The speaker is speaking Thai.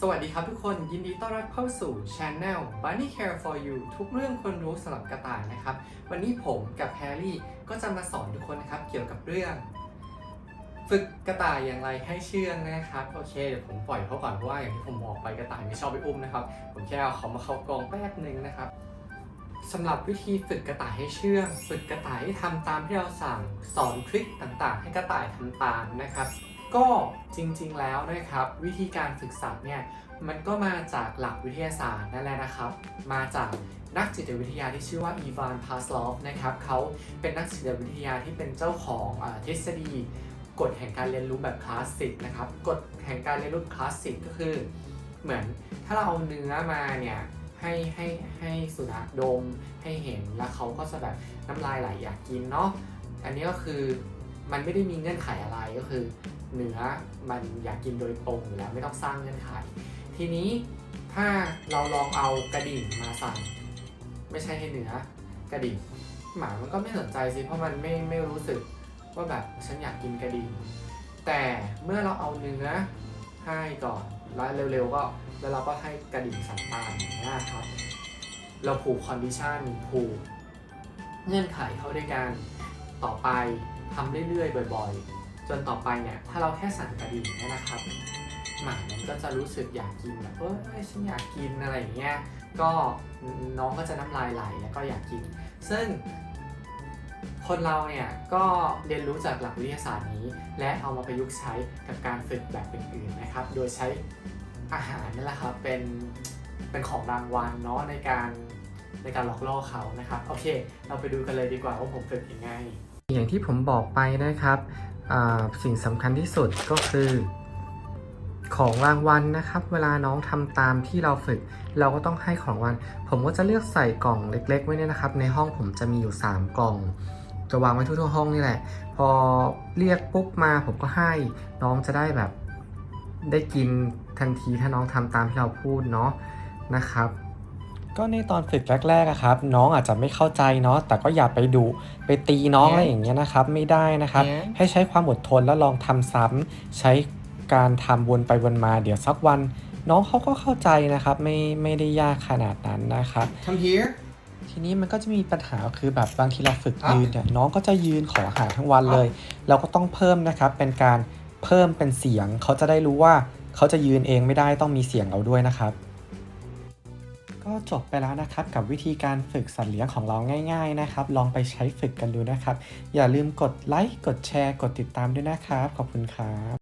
สวัสดีครับทุกคนยินดีต้อนรับเข้าสู่ Channel Bunny Care for You ทุกเรื่องคนรู้สำหรับกระต่ายนะครับ วันนี้ผมกับแฮร์รี่ก็จะมาสอนทุกคนนะครับ เกี่ยวกับเรื่อง ฝึกกระต่ายอย่างไรให้เชื่องนะครับโอเคเดี๋ยวผมปล่อยเขาก่อนเพราะว่าอย่างที่ผมบอกไปกระต่ายไม่ชอบไปอุ้มนะครับ ผมแค่เอาเขามาเข้ากรงแป๊บหนึ่งนะครับสำหรับวิธีฝึกกระต่ายให้เชื่อง ฝึกกระต่ายให้ทำตามที่เราสั่งสอนทริคต่างๆ ให้กระต่ายทำตามนะครับ ก็จริงๆแล้วนะครับ วิธีการฝึกสัตว์เนี่ยมันก็มาจากหลักวิทยาศาสตร์นั่นแหละนะครับ มาจากนักจิตวิทยาที่ชื่อว่าอีวานพาสลอฟนะครับเขาเป็นนักจิตวิทยาที่เป็นเจ้าของอทฤษฎีกฎแห่งการเรียนรู้แบบคลาสสิกนะครับกฎแห่งการเรียนรู้คลาสสิกก็คือ เหมือนถ้าเราเอาเนื้อมาเนี่ยให้ให้ให้สุนัขดมให้เห็นแล้วเขาก็จะแบบน้ำลายไหลอยากกินเนาะอันนี้ก็คือมันไม่ได้มีเงื่อนไขอะไรก็คือ เนื้อมันอยากกินโดยตรงอยู่แล้วไม่ต้องสร้างเงื่อนไข ทีนี้ถ้าเราลองเอากระดิ่งมาใส่ไม่ใช่ให้เนื้อกระดิ่ง หมามันก็ไม่สนใจสิเพราะมันไม่ไม่รู้สึกว่าแบบฉันอยากกินกระดิ่ง แต่เมื่อเราเอาเนื้อให้ก่อนแล้วเร็วๆก็แล้วเราก็ให้กระดิ่งสันตามอย่างนี้ครับเราผูกคอนดิชันผูกเงื่อนไขเข้าด้วยกันต่อไปทำเรื่อยๆ บ่อยๆ จนต่อไปเนี่ยถ้าเราแค่สั่นกระดิ่งเนี่ยนะครับหมามันก็จะรู้สึกอยากกินแบบเอ้ยฉันอยากกินอะไรอย่างเงี้ยก็น้องก็จะน้ำลายไหลแล้วก็อยากกิน ซึ่งคนเราเนี่ยก็เรียนรู้จากหลักวิทยาศาสตร์นี้ และเอามาประยุกต์ใช้กับการฝึกแบบอื่นๆนะครับ โดยใช้อาหารนั่แหละครับเป็นเป็นของรางวัลเนาะในการในการหลอกล่อเขานะครับ โอเค เราไปดูกันเลยดีกว่าว่าผมฝึกยังไง อย่างที่ผมบอกไปนะครับสิ่งสำคัญที่สุดก็คือของรางวัลนะครับ เวลาน้องทำตามที่เราฝึก เราก็ต้องให้ของรางวัล ผมก็จะเลือกใส่กล่องเล็ก ๆ ไว้เนี่ยนะครับ ในห้องผมจะมีอยู่ 3 กล่อง จะวางไว้ทั่วๆห้องนี่แหละ พอเรียกปุ๊บมาผมก็ให้น้องจะได้แบบได้กินทันทีถ้าน้องทำตามที่เราพูดเนาะนะครับ ก็ในตอนฝึกแรกๆอะครับ น้องอาจจะไม่เข้าใจเนาะแต่ก็อย่าไปดุไปตีน้องอะไรอย่างเงี้ยนะครับ ไม่ได้นะครับ ให้ใช้ความอดทนแล้วลองทำซ้ำใช้การทำวนไปวนมา เดี๋ยวสักวัน น้องเขาก็เข้าใจนะครับ ไม่ไม่ได้ยากขนาดนั้นนะครับ Come here. ทีนี้มันก็จะมีปัญหาคือแบบบางทีเราฝึกยืนเนี่ยน้องก็จะยืนขออาหารทั้งวันเลย เราก็ต้องเพิ่มนะครับ เป็นการเพิ่มเป็นเสียง เขาจะได้รู้ว่าเขาจะยืนเองไม่ได้ต้องมีเสียงเราด้วยนะครับ ก็จบไปแล้วนะครับกับวิธีการฝึกสัตว์เลี้ยงของเราง่าย ๆนะครับ ลองไปใช้ฝึกกันดูนะครับ อย่าลืมกดไลค์กดแชร์ กดติดตามด้วยนะครับ ขอบคุณครับ